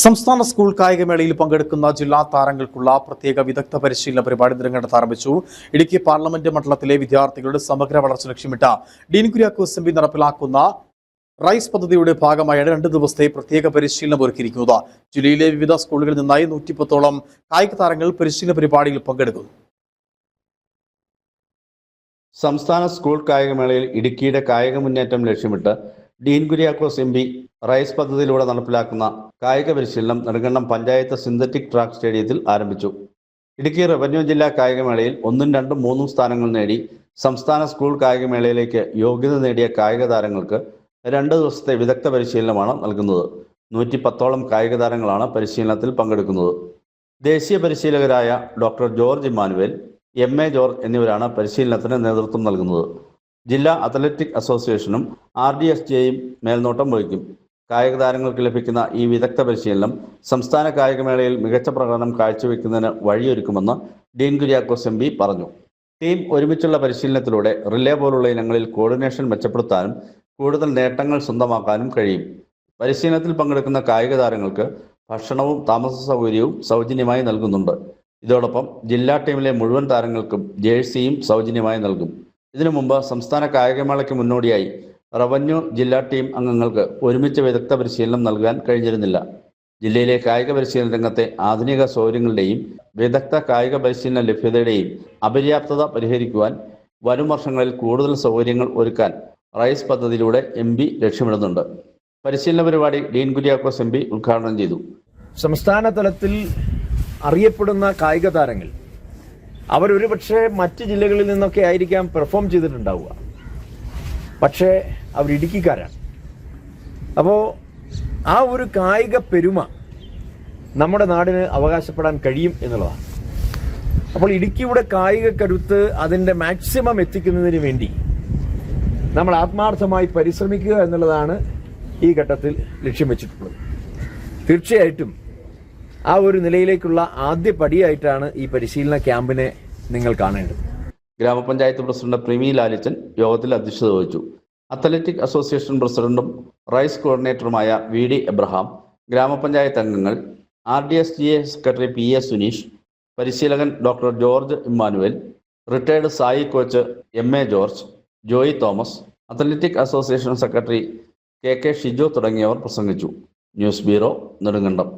സംസ്ഥാന സ്കൂൾ കായികമേളയിൽ പങ്കെടുക്കുന്ന ജില്ലാ താരങ്ങൾക്കുള്ള പ്രത്യേക വിദഗ്ധ പരിശീലന പരിപാടി നെടുങ്കണ്ടത്ത് ആരംഭിച്ചു. ഇടുക്കി പാർലമെന്റ് മണ്ഡലത്തിലെ വിദ്യാർത്ഥികളുടെ സമഗ്ര വളർച്ച ലക്ഷ്യമിട്ട ഡീൻ കുര്യാക്കോസ് എം നടപ്പിലാക്കുന്ന റൈസ് പദ്ധതിയുടെ ഭാഗമായാണ് രണ്ട് ദിവസത്തെ പ്രത്യേക പരിശീലനം ഒരുക്കിയിരിക്കുന്നത്. ജില്ലയിലെ വിവിധ സ്കൂളുകളിൽ നിന്നായി നൂറ്റിപ്പത്തോളം കായിക താരങ്ങൾ പരിശീലന പരിപാടിയിൽ പങ്കെടുക്കുന്നു. സംസ്ഥാന സ്കൂൾ കായികമേളയിൽ ഇടുക്കിയുടെ കായിക മുന്നേറ്റം ലക്ഷ്യമിട്ട് Dean Kuriakose M P RISE പദ്ധതിയിലൂടെ നടപ്പിലാക്കുന്ന കായിക പരിശീലനം നെടുങ്കണ്ടം പഞ്ചായത്ത് സിന്തറ്റിക് ട്രാക്ക് സ്റ്റേഡിയത്തിൽ ആരംഭിച്ചു. ഇടുക്കി റവന്യൂ ജില്ലാ കായികമേളയിൽ ഒന്നും രണ്ടും മൂന്നും സ്ഥാനങ്ങൾ നേടി സംസ്ഥാന സ്കൂൾ കായികമേളയിലേക്ക് യോഗ്യത നേടിയ കായിക താരങ്ങൾക്ക് രണ്ട് ദിവസത്തെ വിദഗ്ധ പരിശീലനമാണ് നൽകുന്നത്. നൂറ്റി പത്തോളം കായിക താരങ്ങളാണ് പരിശീലനത്തിൽ പങ്കെടുക്കുന്നത്. ദേശീയ പരിശീലകരായ doctor George Emmanuel M A George എന്നിവരാണ് പരിശീലനത്തിന് നേതൃത്വം നൽകുന്നത്. ജില്ലാ അത്ലറ്റിക് അസോസിയേഷനും ആർ ഡി എസ് ജെയും മേൽനോട്ടം വഹിക്കും. കായിക താരങ്ങൾക്ക് ലഭിക്കുന്ന ഈ വിദഗ്ധ പരിശീലനം സംസ്ഥാന കായികമേളയിൽ മികച്ച പ്രകടനം കാഴ്ചവെക്കുന്നതിന് വഴിയൊരുക്കുമെന്ന് ഡീൻ കുര്യാക്കോസ് എം പറഞ്ഞു. ടീം ഒരുമിച്ചുള്ള പരിശീലനത്തിലൂടെ റിലേ പോലുള്ള ഇനങ്ങളിൽ കോർഡിനേഷൻ മെച്ചപ്പെടുത്താനും കൂടുതൽ നേട്ടങ്ങൾ സ്വന്തമാക്കാനും കഴിയും. പരിശീലനത്തിൽ പങ്കെടുക്കുന്ന കായിക താരങ്ങൾക്ക് ഭക്ഷണവും താമസ സൗകര്യവും സൗജന്യമായി നൽകുന്നുണ്ട്. ഇതോടൊപ്പം ജില്ലാ ടീമിലെ മുഴുവൻ താരങ്ങൾക്കും ജേഴ്സിയും സൗജന്യമായി നൽകും. ഇതിനു മുമ്പ് സംസ്ഥാന കായികമേളയ്ക്ക് മുന്നോടിയായി റവന്യൂ ജില്ലാ ടീം അംഗങ്ങൾക്ക് ഒരുമിച്ച് വിദഗ്ധ പരിശീലനം നൽകാൻ കഴിഞ്ഞിരുന്നില്ല. ജില്ലയിലെ കായിക പരിശീലന രംഗത്തെ ആധുനിക സൗകര്യങ്ങളുടെയും വിദഗ്ധ കായിക പരിശീലന ലഭ്യതയുടെയും അപര്യാപ്തത പരിഹരിക്കുവാൻ വരും വർഷങ്ങളിൽ കൂടുതൽ സൗകര്യങ്ങൾ ഒരുക്കാൻ റൈസ് പദ്ധതിയിലൂടെ എം പി ലക്ഷ്യമിടുന്നുണ്ട്. പരിശീലന പരിപാടി ഡീൻ കുര്യാക്കോസ് എം പി ഉദ്ഘാടനം ചെയ്തു. സംസ്ഥാന തലത്തിൽ അറിയപ്പെടുന്ന കായിക താരങ്ങൾ അവരൊരു പക്ഷേ മറ്റ് ജില്ലകളിൽ നിന്നൊക്കെ ആയിരിക്കാം പെർഫോം ചെയ്തിട്ടുണ്ടാവുക. പക്ഷേ അവർ ഇടുക്കിക്കാരാണ് അപ്പോൾ ആ ഒരു കായിക പെരുമ നമ്മുടെ നാടിന് അവകാശപ്പെടാൻ കഴിയും എന്നുള്ളതാണ്. അപ്പോൾ ഇടുക്കിയുടെ കായിക കരുത്ത് അതിന്റെ മാക്സിമം എത്തിക്കുന്നതിന് വേണ്ടി നമ്മൾ ആത്മാർത്ഥമായി പരിശ്രമിക്കുക എന്നുള്ളതാണ് ഈ ഘട്ടത്തിൽ ലക്ഷ്യം വെച്ചിട്ടുള്ളത്. തീർച്ചയായിട്ടും ആ ഒരു നിലയിലേക്കുള്ള ആദ്യ പടിയായിട്ടാണ് ഈ പരിശീലന ക്യാമ്പിനെ നിങ്ങൾ കാണേണ്ടത്. ഗ്രാമപഞ്ചായത്ത് പ്രസിഡന്റ് പ്രിമി ലാലിച്ചൻ യോഗത്തിൽ അധ്യക്ഷത വഹിച്ചു. അത്ലറ്റിക് അസോസിയേഷൻ പ്രസിഡന്റും റൈസ് കോർഡിനേറ്ററുമായ വി ഡി എബ്രഹാം ഗ്രാമപഞ്ചായത്ത് അംഗങ്ങൾ R D S G A secretary P A Suneesh പരിശീലകൻ doctor George Emmanuel retired SAI coach M A George Joy Thomas athletic association secretary K K Shijo തുടങ്ങിയവർ പ്രസംഗിച്ചു. News bureau Nedumkandam.